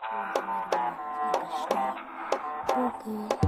Arkadaşlar. Burada.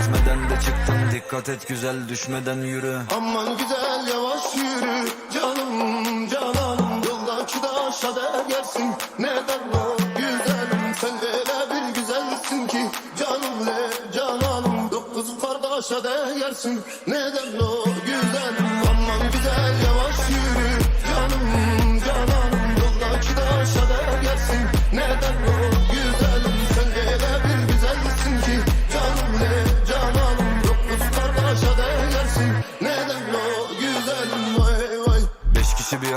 etmeden de çıktın Dikkat et güzel düşmeden yürü. Aman güzel yavaş yürü. Canım cananım Yoldaki taşa değersin neden o güzelim Sen öyle bir güzelsin ki. Canım le cananım Dokuz kardeşe değersin neden o güzelim Aman güzel yavaş yürü. Canım cananım Yoldaki taşa değersin neden o güzelim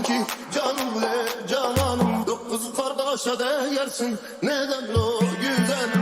güzelsin ki canım le cananım Dokuz kardeşe değersin. Neden o güzelim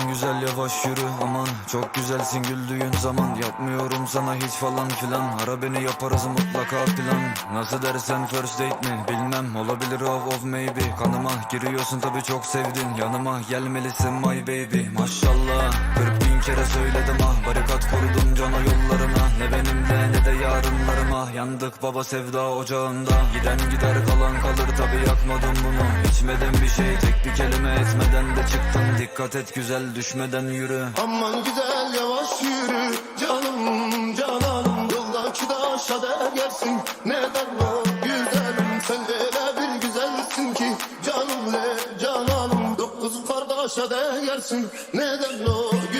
Aman güzel yavaş yürü aman. Çok güzelsin güldüğün zaman. Yapmıyorum sana hiç falan filan. Ara beni yaparız mutlaka plan. Nasıl dersen first date mi? Bilmem. Olabilir of of maybe. Kanıma giriyorsun tabi çok sevdin. Yanıma gelmelisin my baby. Maşallah. 40 bin kere söyledim ah. Barikat kurdum cana yollarına Yandık baba sevda ocağında. Giden gider kalan kalır tabi yakmadım bunu. İçmedim bir şey tek bir kelime etmeden de çıktın Dikkat et güzel düşmeden yürü. Aman güzel yavaş yürü. Canım cananım Yoldaki taşa değersin neden o güzelim Sen öyle bir güzelsin ki. Canım le cananım Dokuz kardeşe değersin neden o güzelim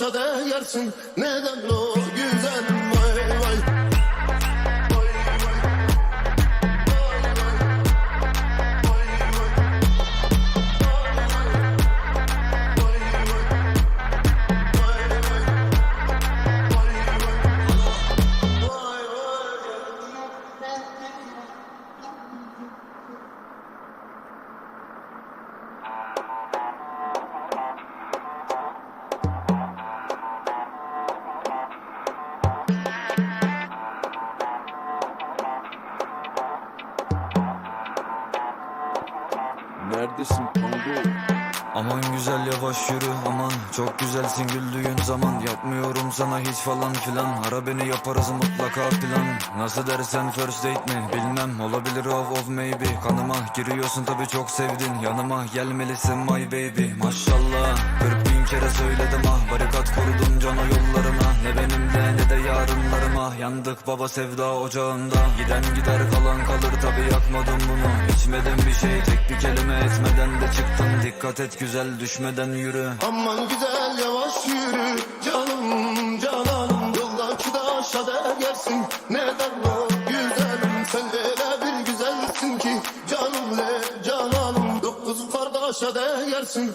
kardeşe değersin neden o güzel yavaş yürü aman. Çok güzelsin güldüğün zaman. Yapmıyorum sana hiç falan filan. Ara beni yaparız mutlaka plan. Nasıl dersen first date mi? Bilmem. Olabilir of of maybe. Kanıma giriyorsun tabi çok sevdin. Yanıma gelmelisin my baby. Maşallah. 40 bin kere söyledim ah. Barikat kurdum yarınlarıma Yandık baba sevda ocağında. Giden gider kalan kalır tabi yakmadım bunu. İçmedim bir şey tek bir kelime etmeden de çıktın Dikkat et güzel düşmeden yürü. Aman güzel yavaş yürü. Canım cananım Yoldaki taşa değersin neden o güzelim Sen öyle bir güzelsin ki. Canım le cananım Dokuz kardeşe değersin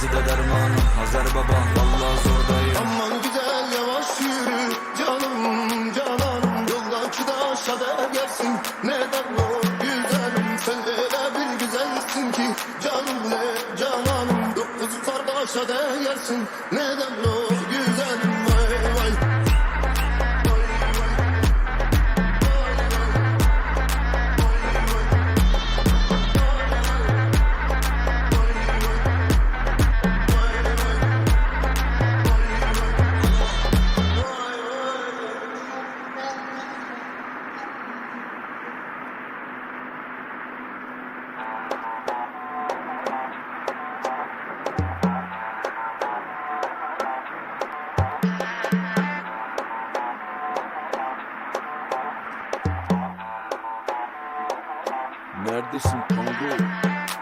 ikisi de dermanım Hazar baba vallahi zordayım. Aman güzel yavaş yürü canım cananım Yoldaki taşa değersin neden o güzelim Sen öyle güzelsin ki? Canım le cananım Dokuz kardeşe değersin neden o güzelim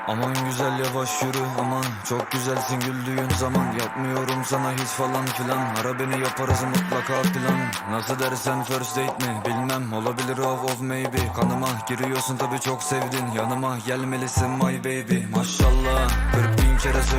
Aman güzel yavaş yürü aman. Çok güzelsin güldüğün zaman. Yapmıyorum sana hiç falan filan. Ara beni yaparız mutlaka plan. Nasıl dersen first date mi bilmem. Olabilir of of maybe. Kanıma giriyorsun tabi çok sevdin. Yanıma gelmelisin my baby. Maşallah 40 bin kere